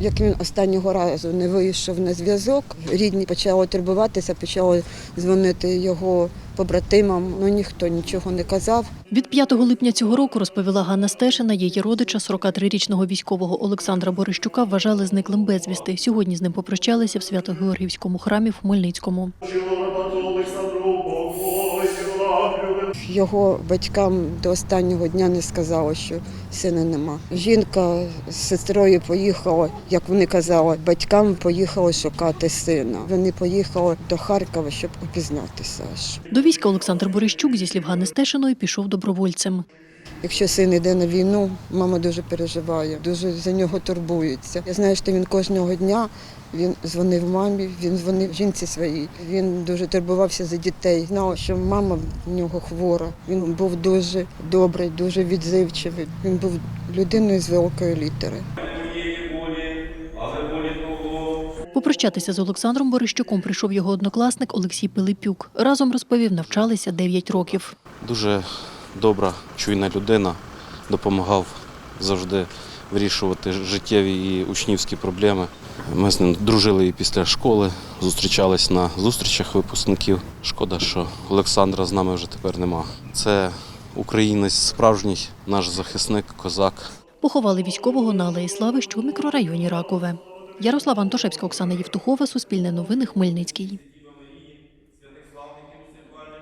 Як він останнього разу не вийшов на зв'язок, рідні почали турбуватися, почали дзвонити його побратимам. Ну ніхто нічого не казав. Від 5 липня цього року розповіла Ганна Стешина, її родича 43-річного військового Олександра Борищука вважали зниклим безвісти. Сьогодні з ним попрощалися в Свято-Георгіївському храмі в Хмельницькому. Його батькам до останнього дня не сказали, що сина нема. Жінка з сестрою поїхала, як вони казали, батькам поїхали шукати сина. Вони поїхали до Харкова, щоб опізнати Сашу. До війська Олександр Борищук, зі слів Ганни Стешиної, пішов добровольцем. Якщо син йде на війну, мама дуже переживає, дуже за нього турбується. Я знаю, що він кожного дня він дзвонив мамі, він дзвонив жінці своїй. Він дуже турбувався за дітей. Знав, що мама в нього хвора. Він був дуже добрий, дуже відзивчивий. Він був людиною з великої літери. Попрощатися з Олександром Борищуком прийшов його однокласник Олексій Пилипюк. Разом розповів, навчалися 9 років. Дуже добра, чуйна людина, допомагав завжди вирішувати життєві і учнівські проблеми. Ми з ним дружили і після школи, зустрічались на зустрічах випускників. Шкода, що Олександра з нами вже тепер нема. Це українець справжній, наш захисник, козак. Поховали військового на Алеї Слави, що у мікрорайоні Ракове. Ярослава Антошевська, Оксана Євтухова, Суспільне новини, Хмельницький.